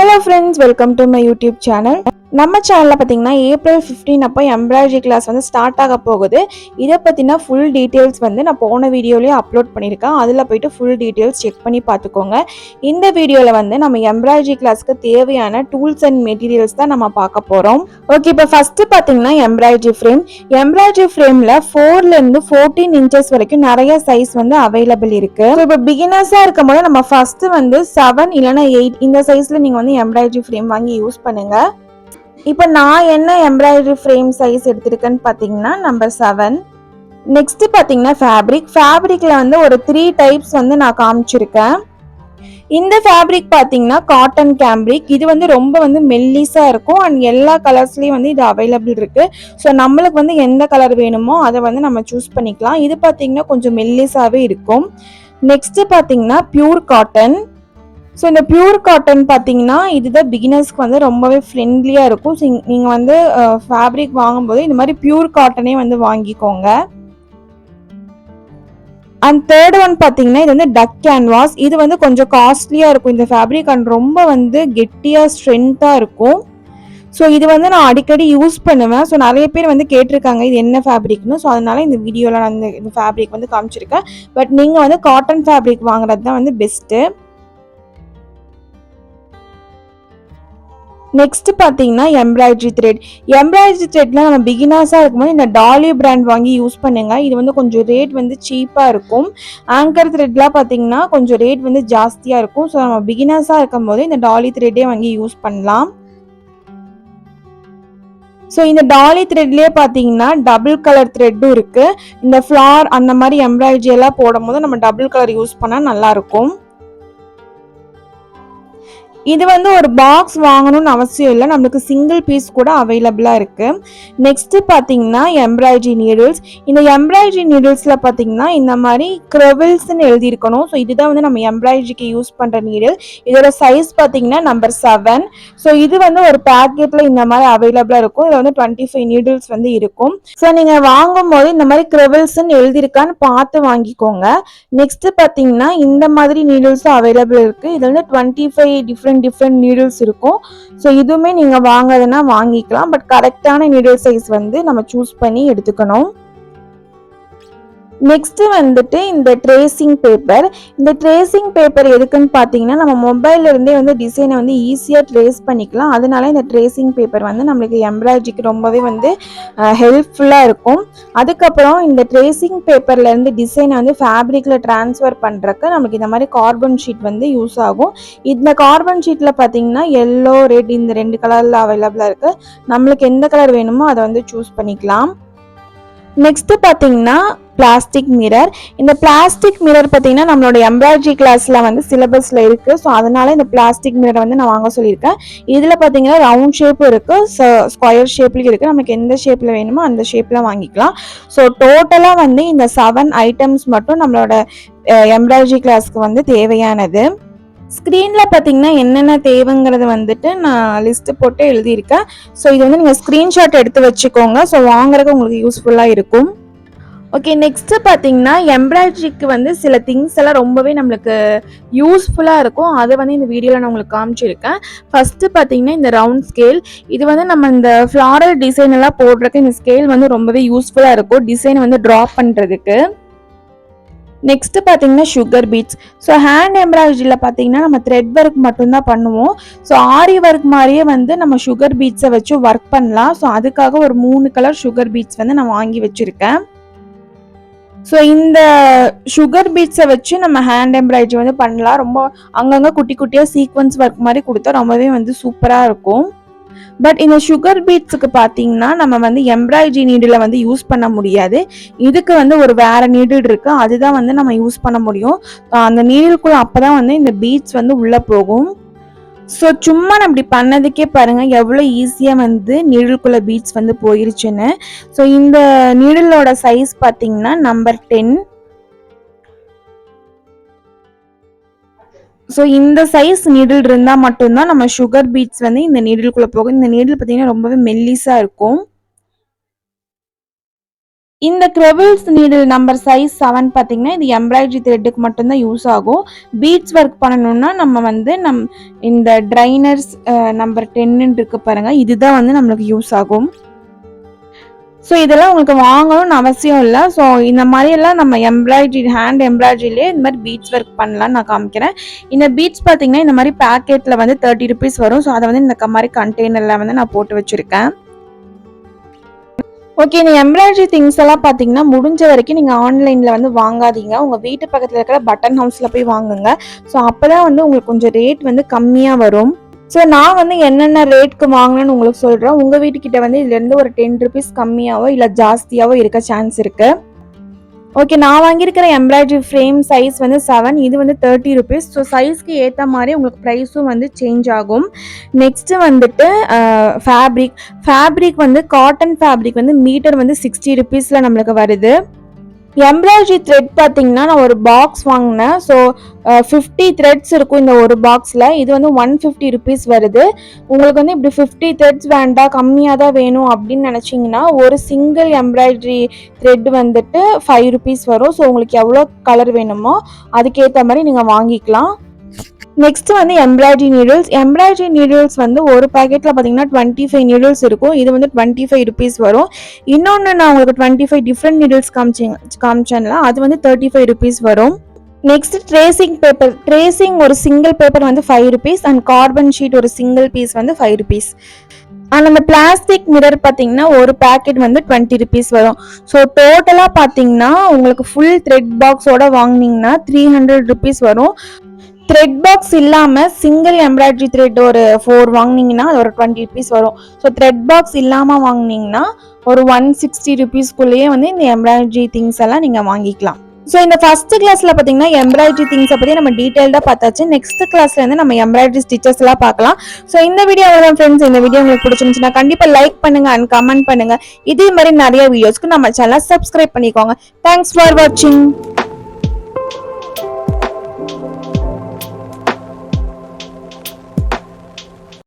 hello friends welcome to my YouTube channel நம்ம சேனலில் பார்த்தீங்கன்னா ஏப்ரல் 15 அப்போ எம்ப்ராய்டரி கிளாஸ் வந்து ஸ்டார்ட் ஆக போகுது. இதை பற்றின ஃபுல் டீட்டெயில்ஸ் வந்து நான் போன வீடியோலேயே அப்லோட் பண்ணியிருக்கேன் அதில் போயிட்டு ஃபுல் டீட்டெயில்ஸ் செக் பண்ணி பார்த்துக்கோங்க இந்த வீடியோவில் வந்து நம்ம எம்ப்ராய்டரி கிளாஸ்க்கு தேவையான டூல்ஸ் அண்ட் மெட்டீரியல்ஸ் தான் நம்ம பார்க்க போகிறோம் ஓகே இப்போ ஃபஸ்ட்டு பார்த்தீங்கன்னா எம்ப்ராய்டரி ஃப்ரேம் எம்ப்ராய்டரி ஃப்ரேமில் ஃபோர்லேருந்து ஃபோர்டீன் இன்ச்சஸ் வரைக்கும் நிறைய சைஸ் வந்து அவைலபிள் இருக்குது ஸோ இப்போ பிகினர்ஸாக இருக்கும் போது நம்ம ஃபஸ்ட்டு வந்து செவன் இல்லைன்னா எயிட் இந்த சைஸில் நீங்கள் வந்து எம்ப்ராய்டரி ஃப்ரேம் வாங்கி யூஸ் பண்ணுங்கள் இப்போ நான் என்ன எம்ப்ராய்டரி ஃப்ரேம் சைஸ் எடுத்திருக்கேன்னு பார்த்தீங்கன்னா நம்பர் செவன் நெக்ஸ்ட் பார்த்தீங்கன்னா ஃபேப்ரிக் ஃபேப்ரிக்கில் வந்து ஒரு த்ரீ டைப்ஸ் வந்து நான் காமிச்சிருக்கேன். இந்த ஃபேப்ரிக் பார்த்தீங்கன்னா காட்டன் கேம்ப்ரிக் இது வந்து ரொம்ப வந்து மெல்லிஸாக இருக்கும். அண்ட் எல்லா கலர்ஸ்லேயும் வந்து இது அவைலபிள் இருக்குது ஸோ நம்மளுக்கு வந்து எந்த கலர் வேணுமோ அதை வந்து நம்ம சூஸ் பண்ணிக்கலாம். இது பார்த்தீங்கன்னா கொஞ்சம் மெல்லிஸாகவே இருக்கும். நெக்ஸ்ட்டு பார்த்தீங்கன்னா பியூர் காட்டன் ஸோ இந்த பியூர் காட்டன் பார்த்தீங்கன்னா இதுதான் பிகினர்ஸ்க்கு வந்து ரொம்பவே ஃப்ரெண்ட்லியாக இருக்கும். ஸோ நீங்கள் வந்து ஃபேப்ரிக் வாங்கும்போது இந்த மாதிரி பியூர் காட்டனே வந்து வாங்கிக்கோங்க. அண்ட் தேர்ட் ஒன் பார்த்தீங்கன்னா இது வந்து டக் கேன்வாஸ் இது வந்து கொஞ்சம் காஸ்ட்லியாக இருக்கும். இந்த ஃபேப்ரிக் அண்ட் ரொம்ப வந்து கெட்டியாக ஸ்ட்ரென்த்தாக இருக்கும். ஸோ இது வந்து நான் அடிக்கடி யூஸ் பண்ணுவேன். ஸோ நிறைய பேர் வந்து கேட்டிருக்காங்க இது என்ன ஃபேப்ரிக்னு ஸோ அதனால இந்த வீடியோவில் நான் இந்த- இந்த ஃபேப்ரிக் வந்து காமிச்சிருக்கேன். பட் நீங்கள் வந்து காட்டன் ஃபேப்ரிக் வாங்குறது தான் வந்து பெஸ்ட்டு நெக்ஸ்ட் பார்த்தீங்கன்னா எம்ப்ராய்டரி த்ரெட் எம்ப்ராய்டரி த்ரெட்லாம் நம்ம பிகினர்ஸாக இருக்கும்போது இந்த டாலி பிராண்ட் வாங்கி யூஸ் பண்ணுங்க. இது வந்து கொஞ்சம் ரேட் வந்து சீப்பாக இருக்கும். ஆங்கர் த்ரெட்லாம் பார்த்தீங்கன்னா கொஞ்சம் ரேட் வந்து ஜாஸ்தியாக இருக்கும். ஸோ நம்ம பிகினர்ஸாக இருக்கும்போது இந்த டாலி த்ரெட்டே வாங்கி யூஸ் பண்ணலாம். ஸோ இந்த டாலி த்ரெட்லேயே பார்த்தீங்கன்னா டபுள் கலர் த்ரெட்டும் இருக்குது இந்த ஃப்ளார் அந்த மாதிரி எம்ப்ராய்டரி எல்லாம் போடும்போது நம்ம டபுள் கலர் யூஸ் பண்ணால் நல்லாயிருக்கும் இது வந்து ஒரு பாக்ஸ் வாங்கணும்னு அவசியம் இல்லை. நம்மளுக்கு சிங்கிள் பீஸ் கூட அவைலபிளாக இருக்கு. நெக்ஸ்ட்டு பார்த்தீங்கன்னா எம்ப்ராய்டரி நீடில்ஸ் இந்த எம்ப்ராய்டரி நீடில்ஸில் பார்த்தீங்கன்னா இந்த மாதிரி க்ரெவில்ஸ்ன்னு எழுதியிருக்கணும். ஸோ இதுதான் வந்து நம்ம எம்ப்ராய்டரிக்கு யூஸ் பண்ணுற நீடில் இதோட சைஸ் பார்த்தீங்கன்னா நம்பர் செவன் ஸோ இது வந்து ஒரு பேக்கெட்டில் இந்த மாதிரி அவைலபிளாக இருக்கும். இதில் வந்து டுவெண்ட்டி ஃபைவ் நீடில்ஸ் வந்து இருக்கும். ஸோ நீங்கள் வாங்கும்போது இந்த மாதிரி க்ரெவில்ஸ்ன்னு எழுதியிருக்கான்னு பார்த்து வாங்கிக்கோங்க. நெக்ஸ்ட் பார்த்தீங்கன்னா இந்த மாதிரி நீடில்ஸும் அவைலபிள் இருக்குது இது வந்து twenty five different different needles இருக்கும். ஸோ இதுவுமே நீங்கள் வாங்குறதுனா வாங்கிக்கலாம். பட் கரெக்டான நீடில் சைஸ் வந்து நம்ம சூஸ் பண்ணி எடுத்துக்கணும். நெக்ஸ்ட்டு வந்துட்டு இந்த ட்ரேசிங் பேப்பர் இந்த ட்ரேசிங் பேப்பர் எதுக்குன்னு பார்த்தீங்கன்னா நம்ம மொபைல்ல இருந்தே வந்து டிசைனை வந்து ஈஸியாக ட்ரேஸ் பண்ணிக்கலாம். அதனால இந்த ட்ரேசிங் பேப்பர் வந்து நம்மளுக்கு எம்ப்ராய்டரிக்கு ரொம்பவே வந்து ஹெல்ப்ஃபுல்லாக இருக்கும். அதுக்கப்புறம் இந்த ட்ரேசிங் பேப்பர்லேருந்து டிசைனை வந்து ஃபேப்ரிக்கில் ட்ரான்ஸ்ஃபர் பண்ணுறக்கு நமக்கு இந்த மாதிரி கார்பன் ஷீட் வந்து யூஸ் ஆகும். இந்த கார்பன் ஷீட்டில் பார்த்தீங்கன்னா எல்லோ ரெட் இந்த ரெண்டு கலரில் அவைலபிளாக இருக்குது நம்மளுக்கு எந்த கலர் வேணுமோ அதை வந்து சூஸ் பண்ணிக்கலாம். நெக்ஸ்ட்டு பார்த்தீங்கன்னா பிளாஸ்டிக் மிரர் இந்த பிளாஸ்டிக் மிரர் பார்த்தீங்கன்னா நம்மளோட எம்ப்ராய்டரி கிளாஸில் வந்து சிலபஸில் இருக்குது ஸோ அதனால இந்த பிளாஸ்டிக் மிரர் வந்து நான் வாங்க சொல்லியிருக்கேன். இதில் பார்த்தீங்கன்னா ரவுண்ட் ஷேப்பும் இருக்கு. ஸ்கொயர் ஷேப்லையும் இருக்குது நமக்கு எந்த ஷேப்பில் வேணுமோ அந்த ஷேப்பில் வாங்கிக்கலாம். ஸோ டோட்டலாக வந்து இந்த செவன் ஐட்டம்ஸ் மட்டும் நம்மளோட எம்ப்ராய்டரி கிளாஸ்க்கு வந்து தேவையானது. ஸ்க்ரீனில் பார்த்தீங்கன்னா என்னென்ன தேவைங்கிறத வந்துட்டு நான் லிஸ்ட்டு போட்டு எழுதியிருக்கேன். ஸோ இது வந்து நீங்கள் ஸ்க்ரீன்ஷாட் எடுத்து வச்சுக்கோங்க. ஸோ வாங்குறதுக்கு உங்களுக்கு யூஸ்ஃபுல்லாக இருக்கும். ஓகே நெக்ஸ்ட்டு பார்த்தீங்கன்னா எம்ப்ராய்டரிக்கு வந்து சில திங்ஸ் எல்லாம் ரொம்பவே நம்மளுக்கு யூஸ்ஃபுல்லாக இருக்கும். அதை வந்து இந்த வீடியோவில் நான் உங்களுக்கு காமிச்சிருக்கேன். ஃபஸ்ட்டு பார்த்தீங்கன்னா இந்த ரவுண்ட் ஸ்கேல் இது வந்து நம்ம இந்த ஃப்ளாரல் டிசைன் எல்லாம் போடுறதுக்கு இந்த ஸ்கேல் வந்து ரொம்பவே யூஸ்ஃபுல்லாக இருக்கும். டிசைன் வந்து ட்ரா பண்ணுறதுக்கு நெக்ஸ்ட்டு பார்த்தீங்கன்னா சுகர் பீட்ஸ் ஸோ ஹேண்ட் எம்ப்ராய்டரியில் பார்த்தீங்கன்னா நம்ம த்ரெட் ஒர்க் மட்டும்தான் பண்ணுவோம். ஸோ ஆரி ஒர்க் மாதிரியே வந்து நம்ம சுகர் பீட்ஸை வச்சு ஒர்க் பண்ணலாம். ஸோ அதுக்காக ஒரு மூணு கலர் சுகர் பீட்ஸ் வந்து நான் வாங்கி வச்சுருக்கேன். ஸோ இந்த சுகர் பீட்ஸை வச்சு நம்ம ஹேண்ட் எம்ப்ராய்டரி வந்து பண்ணலாம். ரொம்ப அங்கங்கே குட்டி குட்டியாக சீக்வன்ஸ் ஒர்க் மாதிரி கொடுத்தா ரொம்பவே வந்து சூப்பராக இருக்கும். பட் இந்த சுகர் பீட்ஸுக்கு பார்த்தீங்கன்னா நம்ம வந்து எம்ப்ராய்டரி நீடில் வந்து யூஸ் பண்ண முடியாது. இதுக்கு வந்து ஒரு வேறு நீடில் இருக்குது அதுதான் வந்து நம்ம யூஸ் பண்ண முடியும். அந்த அந்த நீடிலுக்குள்ள அப்பதான் வந்து இந்த பீட்ஸ் வந்து உள்ளே போகும். ஸோ சும்மா நான் இப்படி பண்ணதுக்கே பாருங்கள் எவ்வளோ ஈஸியாக வந்து நீடிலுக்குள்ள பீட்ஸ் வந்து போயிருச்சுன்னு. ஸோ இந்த நீடிலோட சைஸ் பார்த்தீங்கன்னா நம்பர் டென் ஸோ இந்த சைஸ் நீடில் இருந்தால் மட்டும்தான் நம்ம சுகர் பீட்ஸ் வந்து இந்த நீடிலுக்குள்ளே போகும். இந்த நீடில் பார்த்தீங்கன்னா ரொம்பவே மெல்லிஸாக இருக்கும். இந்த crewels needle number size seven பார்த்தீங்கன்னா இது எம்ப்ராய்டரி த்ரெட்டுக்கு மட்டும்தான் யூஸ் ஆகும். பீட்ஸ் ஒர்க் பண்ணணும்னா நம்ம வந்து நம் இந்த ட்ரைனர்ஸ் நம்பர் டென்னு இருக்கு பாருங்க. இதுதான் வந்து நம்மளுக்கு யூஸ் ஆகும். ஸோ இதெல்லாம் உங்களுக்கு வாங்கணும்னு அவசியம் இல்லை. ஸோ இந்த மாதிரியெல்லாம் நம்ம எம்ப்ராய்டரி ஹேண்ட் எம்ப்ராய்டரியிலே இந்த மாதிரி பீட்ஸ் ஒர்க் பண்ணலாம்னு நான் காமிக்கிறேன். இந்த பீட்ஸ் பார்த்தீங்கன்னா இந்த மாதிரி பேக்கெட்டில் வந்து தேர்ட்டி ருபீஸ் வரும். ஸோ அதை வந்து இந்த மாதிரி கண்டெய்னரில் வந்து நான் போட்டு வச்சுருக்கேன். ஓகே இந்த எம்ப்ராய்டரி திங்ஸ் எல்லாம் பார்த்தீங்கன்னா முடிஞ்ச வரைக்கும் நீங்கள் ஆன்லைனில் வந்து வாங்காதீங்க. உங்கள் வீட்டு பக்கத்தில் இருக்கிற பட்டன் ஹவுஸில் போய் வாங்குங்க. ஸோ அப்போ தான் வந்து உங்களுக்கு கொஞ்சம் ரேட் வந்து கம்மியாக வரும். ஸோ நான் வந்து என்னென்ன ரேட்க்கு வாங்கினேன்னு உங்களுக்கு சொல்கிறேன் உங்கள் வீட்டுக்கிட்ட வந்து இதுலேருந்து ஒரு டென் ருபீஸ் கம்மியாகவோ இல்லை ஜாஸ்தியாகவோ இருக்க சான்ஸ் இருக்குது ஓகே நான் வாங்கியிருக்கிற எம்ப்ராய்டரி ஃப்ரேம் சைஸ் வந்து செவன் இது வந்து தேர்ட்டி ருபீஸ் ஸோ சைஸ்க்கு ஏற்ற மாதிரி உங்களுக்கு ப்ரைஸும் வந்து சேஞ்ச் ஆகும். நெக்ஸ்ட்டு வந்துட்டு ஃபேப்ரிக் ஃபேப்ரிக் வந்து காட்டன் ஃபேப்ரிக் வந்து மீட்டர் வந்து சிக்ஸ்டி ருபீஸில் நம்மளுக்கு வருது. எம்ப்ராய்டரி த்ரெட் பார்த்தீங்கன்னா நான் ஒரு பாக்ஸ் வாங்கினேன். ஸோ ஃபிஃப்டி த்ரெட்ஸ் இருக்கும் இந்த ஒரு பாக்ஸில் இது வந்து ஒன் ஃபிஃப்டி ருபீஸ் வருது. உங்களுக்கு வந்து இப்படி ஃபிஃப்டி த்ரெட்ஸ் வேண்டாம் கம்மியாக தான் வேணும் அப்படின்னு நினச்சிங்கன்னா ஒரு சிங்கிள் எம்ப்ராய்டரி த்ரெட் வந்துட்டு ஃபைவ் ருபீஸ் வரும். ஸோ உங்களுக்கு எவ்வளோ கலர் வேணுமோ அதுக்கேற்ற மாதிரி நீங்கள் வாங்கிக்கலாம். நெக்ஸ்ட் வந்து எம்ப்ராய்டரி நீடில்ஸ் எம்ப்ராய்டரி நீடில்ஸ் வந்து ஒரு பேக்கெட்டில் பார்த்தீங்கன்னா டுவெண்ட்டி ஃபைவ் நீடில்ஸ் இருக்கும். இது வந்து டுவெண்ட்டி ஃபைவ் ருபீஸ் வரும். இன்னொன்று நான் உங்களுக்கு டுவெண்ட்டி ஃபைவ் டிஃப்ரெண்ட் நீடில்ஸ் காமிச்சிங்க காமிச்சேன்ல அது வந்து தேர்ட்டி ஃபைவ் ருபீஸ் வரும். நெக்ஸ்ட் ட்ரேசிங் பேப்பர் ட்ரேசிங் ஒரு சிங்கிள் பேப்பர் வந்து five rupees and carbon sheet ஒரு சிங்கிள் பீஸ் வந்து ஃபைவ் ருபீஸ் அண்ட் அந்த பிளாஸ்டிக் மிரர் பார்த்தீங்கன்னா ஒரு பேக்கெட் வந்து டுவெண்ட்டி ருபீஸ் வரும். ஸோ டோட்டலாக பார்த்தீங்கன்னா உங்களுக்கு ஃபுல் த்ரெட் பாக்ஸோட வாங்கினீங்கன்னா த்ரீ ஹண்ட்ரட் ருபீஸ் வரும். த்ரெட் பாக்ஸ் இல்லாமல் சிங்கிள் எம்ப்ராய்டரி த்ரெட் ஒரு ஃபோர் வாங்குனீங்கன்னா அது ஒரு டுவெண்ட்டி ருபீஸ் வரும். ஸோ த்ரெட் பாக்ஸ் இல்லாமல் வாங்குனீங்கன்னா ஒரு ஒன் சிக்ஸ்டி ருபீஸ்க்குள்ளேயே வந்து இந்த எம்ப்ராய்டரி திங்ஸ் எல்லாம் நீங்கள் வாங்கிக்கலாம். ஸோ இந்த ஃபர்ஸ்ட் கிளாஸில் பார்த்தீங்கன்னா எம்ப்ராய்டரி திங்ஸை பற்றி நம்ம டீட்டெயில்டாக பார்த்தாச்சு. நெக்ஸ்ட் கிளாஸ்லேருந்து நம்ம எம்ப்ராய்டரி ஸ்டிச்சஸ் எல்லாம் பார்க்கலாம். ஸோ இந்த வீடியோ தான் ஃப்ரெண்ட்ஸ் இந்த வீடியோ உங்களுக்கு பிடிச்சிருந்துச்சுன்னா கண்டிப்பாக லைக் பண்ணுங்க அண்ட் கமெண்ட் பண்ணுங்க. இதே மாதிரி நிறைய வீடியோஸ்க்கு நம்ம சேனலை சப்ஸ்கிரைப் பண்ணிக்கோங்க. தேங்க்ஸ் ஃபார் வாட்சிங்